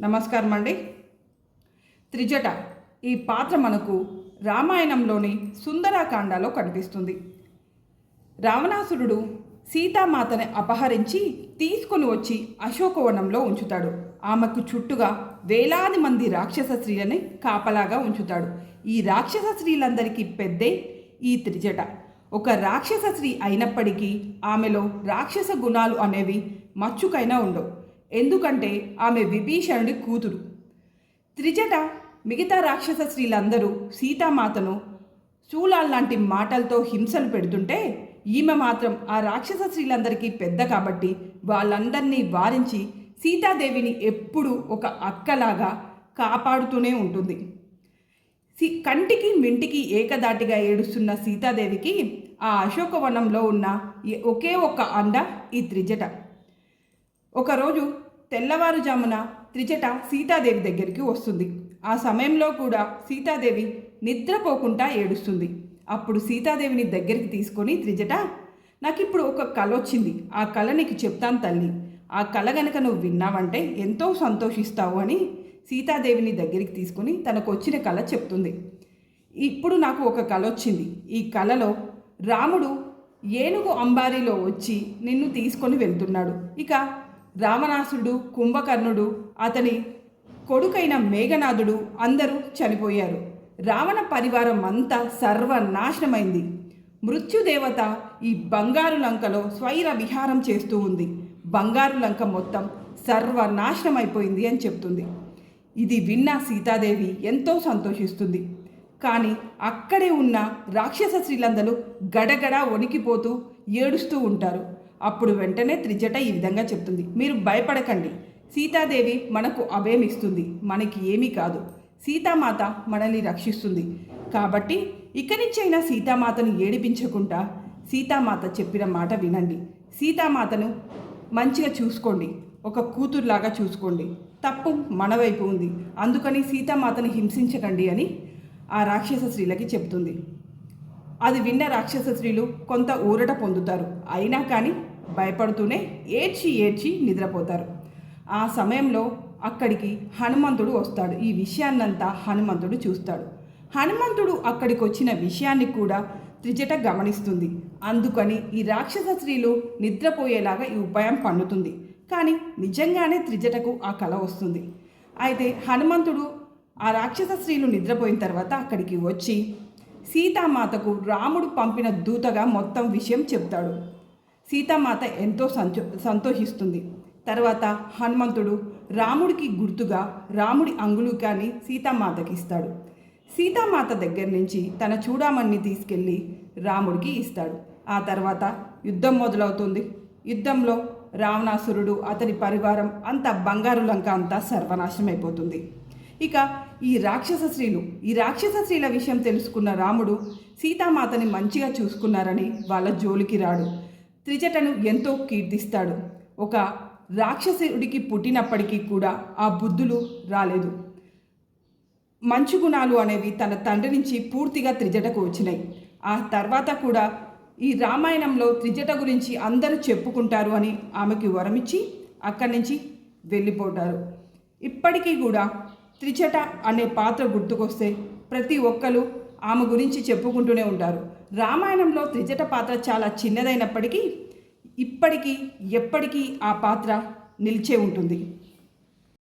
నమస్కారం అండి. త్రిజట ఈ పాత్ర మనకు రామాయణంలోని సుందరాకాండలో కనిపిస్తుంది. రావణాసురుడు సీతామాతని అపహరించి తీసుకొని వచ్చి అశోకవనంలో ఉంచుతాడు. ఆమెకు చుట్టుగా వేలాది మంది రాక్షస స్త్రీలని కాపలాగా ఉంచుతాడు. ఈ రాక్షస స్త్రీలందరికీ పెద్దే ఈ త్రిజట. ఒక రాక్షస స్త్రీ అయినప్పటికీ ఆమెలో రాక్షస గుణాలు అనేవి మచ్చుకైనా ఉండవు. ఎందుకంటే ఆమె విభీషణుడి కూతురు. త్రిజట మిగతా రాక్షస స్త్రీలందరూ సీతామాతను శూలాల్లాంటి మాటలతో హింసలు పెడుతుంటే ఈమె మాత్రం ఆ రాక్షస స్త్రీలందరికీ పెద్ద కాబట్టి వాళ్ళందరినీ వారించి సీతాదేవిని ఎప్పుడూ ఒక అక్కలాగా కాపాడుతూనే ఉంటుంది. సి కంటికి మింటికి ఏకదాటిగా ఏడుస్తున్న సీతాదేవికి ఆ అశోకవనంలో ఉన్న ఒకే ఒక్క అండ ఈ త్రిజట. ఒకరోజు తెల్లవారుజామున త్రిజట సీతాదేవి దగ్గరికి వస్తుంది. ఆ సమయంలో కూడా సీతాదేవి నిద్రపోకుండా ఏడుస్తుంది. అప్పుడు సీతాదేవిని దగ్గరికి తీసుకొని త్రిజట నాకు ఇప్పుడు ఒక కల వచ్చింది. ఆ కళ నీకు చెప్తాను తల్లి. ఆ కళ గనక నువ్వు విన్నావంటే ఎంతో సంతోషిస్తావు అని సీతాదేవిని దగ్గరికి తీసుకొని తనకు వచ్చిన కళ చెప్తుంది. ఇప్పుడు నాకు ఒక కళ వచ్చింది. ఈ కళలో రాముడు ఏనుగు అంబారీలో వచ్చి నిన్ను తీసుకొని వెళ్తున్నాడు. ఇక రామనాసుడు కుంభకర్ణుడు అతని కొడుకైన మేఘనాథుడు అందరూ చనిపోయారు. రావణ పరివారం అంతా సర్వనాశనమైంది. మృత్యుదేవత ఈ బంగారు లంకలో స్వైర విహారం చేస్తూ ఉంది. బంగారు లంక మొత్తం సర్వనాశనమైపోయింది అని చెప్తుంది. ఇది విన్న సీతాదేవి ఎంతో సంతోషిస్తుంది. కానీ అక్కడే ఉన్న రాక్షస స్త్రీలందరూ గడగడ వణికిపోతూ ఏడుస్తూ ఉంటారు. అప్పుడు వెంటనే త్రిజట ఈ విధంగా చెప్తుంది. మీరు భయపడకండి. సీతాదేవి మనకు అభయమిస్తుంది మనకి ఏమీ కాదు. సీతామాత మనల్ని రక్షిస్తుంది. కాబట్టి ఇక నుంచైనా సీతామాతను ఏడిపించకుండా సీతామాత చెప్పిన మాట వినండి. సీతామాతను మంచిగా చూసుకోండి. ఒక కూతురులాగా చూసుకోండి. తప్పు మన వైపు ఉంది. అందుకని సీతామాతను హింసించకండి అని ఆ రాక్షస స్త్రీలకి చెప్తుంది. అది విన్న రాక్షస స్త్రీలు కొంత ఊరట పొందుతారు. అయినా కానీ భయపడుతూనే ఏడ్చి ఏడ్చి నిద్రపోతారు. ఆ సమయంలో అక్కడికి హనుమంతుడు వస్తాడు. ఈ విషయాన్నంతా హనుమంతుడు చూస్తాడు. హనుమంతుడు అక్కడికి వచ్చిన విషయాన్ని కూడా త్రిజట గమనిస్తుంది. అందుకని ఈ రాక్షస స్త్రీలు నిద్రపోయేలాగా ఈ ఉపాయం పన్నుతుంది కానీ నిజంగానే త్రిజటకు ఆ కళ వస్తుంది. అయితే హనుమంతుడు ఆ రాక్షస స్త్రీలు నిద్రపోయిన తర్వాత అక్కడికి వచ్చి సీతామాతకు రాముడు పంపిన దూతగా మొత్తం విషయం చెప్తాడు. సీతామాత ఎంతో సంతో సంతోషిస్తుంది. తర్వాత హనుమంతుడు రాముడికి గుర్తుగా రాముడి అంగుళికాన్ని సీతామాతకి ఇస్తాడు సీతామాత దగ్గర నుంచి తన చూడామణ్ణి తీసుకెళ్ళి రాముడికి ఇస్తాడు. ఆ తర్వాత యుద్ధం మొదలవుతుంది. యుద్ధంలో రావణాసురుడు అతని పరివారం అంతా బంగారు లంక అంతా సర్వనాశనం అయిపోతుంది ఇక ఈ రాక్షస స్త్రీలు ఈ రాక్షస స్త్రీల విషయం తెలుసుకున్న రాముడు సీతామాతని మంచిగా చూసుకున్నారని వాళ్ళ జోలికి రాడు. త్రిజటను ఎంతో కీర్తిస్తాడు. ఒక రాక్షసుడికి పుట్టినప్పటికీ కూడా ఆ బుద్ధులు రాలేదు. మంచు గుణాలు అనేవి తన తండ్రి నుంచి పూర్తిగా త్రిజటకు వచ్చినాయి. ఆ తర్వాత కూడా ఈ రామాయణంలో త్రిజట గురించి అందరూ చెప్పుకుంటారు అని ఆమెకి వరమిచ్చి అక్కడి నుంచి వెళ్ళిపోతారు. ఇప్పటికీ కూడా త్రిజట అనే పాత్ర గుర్తుకొస్తే ప్రతి ఒక్కరు ఆమె గురించి చెప్పుకుంటూనే ఉంటారు. రామాయణంలో త్రిజట పాత్ర చాలా చిన్నదైనప్పటికీ ఇప్పటికీ ఎప్పటికీ ఆ పాత్ర నిలిచే ఉంటుంది.